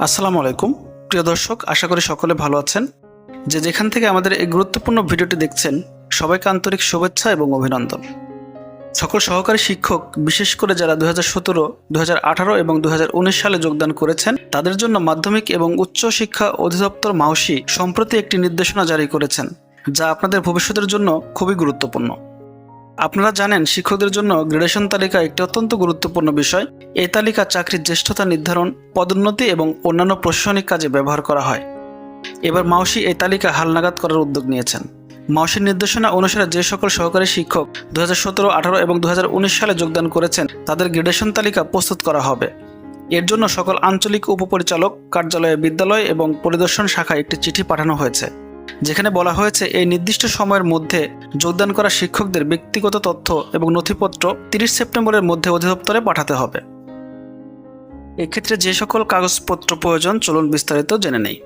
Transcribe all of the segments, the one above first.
আসসালামু আলাইকুম। প্রিয় দর্শক, আশা করি সকলে ভালো আছেন। যে যেখান থেকে আমাদের এই গুরুত্বপূর্ণ ভিডিওটি দেখছেন, সবাইকে আন্তরিক শুভেচ্ছা এবং অভিনন্দন। সকল সহকারী শিক্ষক, বিশেষ করে যারা দু হাজার সতেরো এবং দু সালে যোগদান করেছেন, তাদের জন্য মাধ্যমিক এবং উচ্চ শিক্ষা অধিদপ্তর মাউসি সম্প্রতি একটি নির্দেশনা জারি করেছেন, যা আপনাদের ভবিষ্যতের জন্য খুবই গুরুত্বপূর্ণ। আপনারা জানেন, শিক্ষকদের জন্য গ্রেডেশন তালিকা একটি অত্যন্ত গুরুত্বপূর্ণ বিষয়। এই তালিকা চাকরির জ্যেষ্ঠতা নির্ধারণ, পদোন্নতি এবং অন্যান্য প্রশাসনিক কাজে ব্যবহার করা হয়। এবার মাউসি এই তালিকা হালনাগাদ করার উদ্যোগ নিয়েছেন। মাউসির নির্দেশনা অনুসারে যে সকল সহকারী শিক্ষক দু হাজার সতেরো, আঠারো এবং দু হাজার উনিশ সালে যোগদান করেছেন, তাদের গ্রেডেশন তালিকা প্রস্তুত করা হবে। এর জন্য সকল আঞ্চলিক উপপরিচালক, কার্যালয়ে, বিদ্যালয় এবং পরিদর্শন শাখায় একটি চিঠি পাঠানো হয়েছে। যেখানে বলা হয়েছে এই নির্দিষ্ট সময়ের মধ্যে যোগদান করা শিক্ষকদের ব্যক্তিগত তথ্য এবং নথিপত্র তিরিশ সেপ্টেম্বরের মধ্যে অধিদপ্তরে পাঠাতে হবে। এক্ষেত্রে যে সকল কাগজপত্র প্রয়োজন, চলুন বিস্তারিত জেনে নেই।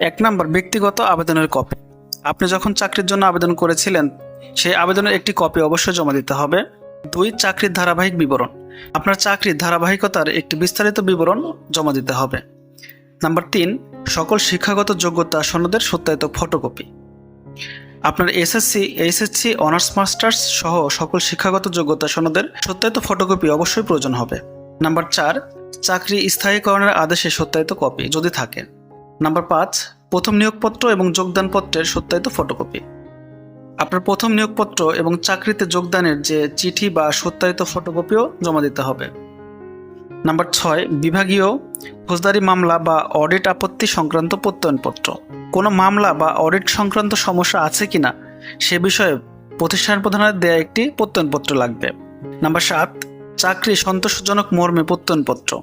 এক নম্বর, ব্যক্তিগত আবেদনের কপি। আপনি যখন চাকরির জন্য আবেদন করেছিলেন, সেই আবেদনের একটি কপি অবশ্যই জমা দিতে হবে। দুই, চাকরির ধারাবাহিক বিবরণ। আপনার চাকরির ধারাবাহিকতার একটি বিস্তারিত বিবরণ জমা দিতে হবে। নাম্বার তিন, সকল শিক্ষাগত যোগ্যতা সনদের সত্যায়িত ফটোকপি। আপনার এসএসসি এইচএসসি অনার্স মাস্টার্স সহ সকল শিক্ষাগত যোগ্যতা সনদের সত্যায়িত ফটোকপি অবশ্যই প্রয়োজন হবে। নাম্বার চার, চাকরি স্থায়ীকরণের আদেশে সত্যায়িত কপি যদি থাকে। নাম্বার পাঁচ, প্রথম নিয়োগপত্র এবং যোগদানপত্রের সত্যায়িত ফটোকপি। আপনার প্রথম নিয়োগপত্র এবং চাকরিতে যোগদানের যে চিঠি বা সত্যায়িত ফটোকপিও জমা দিতে হবে। নাম্বার ছয়, বিভাগীয় ফৌজদারি মামলা বা অডিট আপত্তি সংক্রান্ত প্রত্যয়নপত্র। কোনো মামলা বা অডিট সংক্রান্ত সমস্যা আছে কিনা সে বিষয়ে প্রতিষ্ঠান প্রধানের দেয়া একটি প্রত্যয়নপত্র লাগবে। নাম্বার সাত, চাকরি সন্তোষজনক মর্মে প্রত্যয়নপত্র।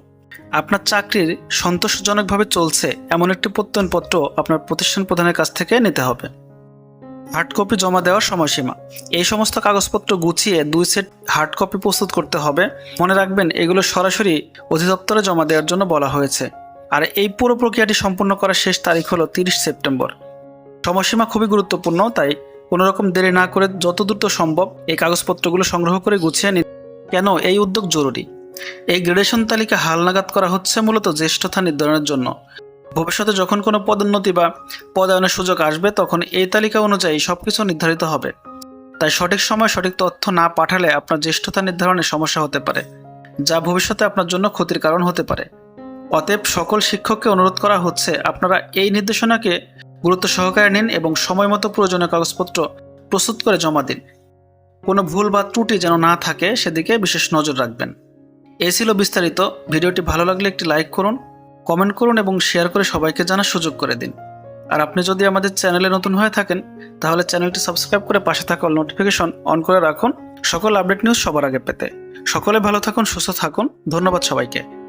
আপনার চাকরির সন্তোষজনকভাবে চলছে এমন একটি প্রত্যয়নপত্র আপনার প্রতিষ্ঠান প্রধানের কাছ থেকে নিতে হবে। হার্ড কপি জমা দেওয়ার সময়সীমা। এই সমস্ত কাগজপত্র গুছিয়ে দুই সেট হার্ড কপি প্রস্তুত করতে হবে। মনে রাখবেন, এগুলো সরাসরি অধিদপ্তরে জমা দেওয়ার জন্য বলা হয়েছে। আর এই পুরো প্রক্রিয়াটি সম্পূর্ণ করার শেষ তারিখ হলো তিরিশ সেপ্টেম্বর। সময়সীমা খুবই গুরুত্বপূর্ণ, তাই কোনো রকম দেরি না করে যত দ্রুত সম্ভব এই কাগজপত্রগুলো সংগ্রহ করে গুছিয়ে নিন কেন এই উদ্যোগ জরুরি? এই গ্রেডেশন তালিকা হালনাগাদ করা হচ্ছে মূলত জ্যেষ্ঠতা নির্ধারণের জন্য। ভবিষ্যতে যখন কোনো পদোন্নতি বা পদায়নের সুযোগ আসবে, তখন এই তালিকা অনুযায়ী সব কিছু নির্ধারিত হবে। তাই সঠিক সময় সঠিক তথ্য না পাঠালে আপনার জ্যেষ্ঠতা নির্ধারণে সমস্যা হতে পারে, যা ভবিষ্যতে আপনার জন্য ক্ষতির কারণ হতে পারে। অতএব সকল শিক্ষককে অনুরোধ করা হচ্ছে, আপনারা এই নির্দেশনাকে গুরুত্ব সহকারে নিন এবং সময় মতো প্রয়োজনীয় কাগজপত্র প্রস্তুত করে জমা দিন। কোনো ভুল বা ত্রুটি যেন না থাকে, সেদিকে বিশেষ নজর রাখবেন। এই ছিল বিস্তারিত। ভিডিওটি ভালো লাগলে একটি লাইক করুন কমেন্ট করুন এবং শেয়ার করে সবাইকে জানার সুযোগ করে দিন। আর আপনি যদি আমাদের চ্যানেলে নতুন হয়ে থাকেন, তাহলে চ্যানেলটি সাবস্ক্রাইব করে পাশে থাকা নোটিফিকেশন অন করে রাখুন। সকল আপডেট নিউজ সবার আগে পেতে। সকলে ভালো থাকুন, সুস্থ থাকুন। ধন্যবাদ সবাইকে।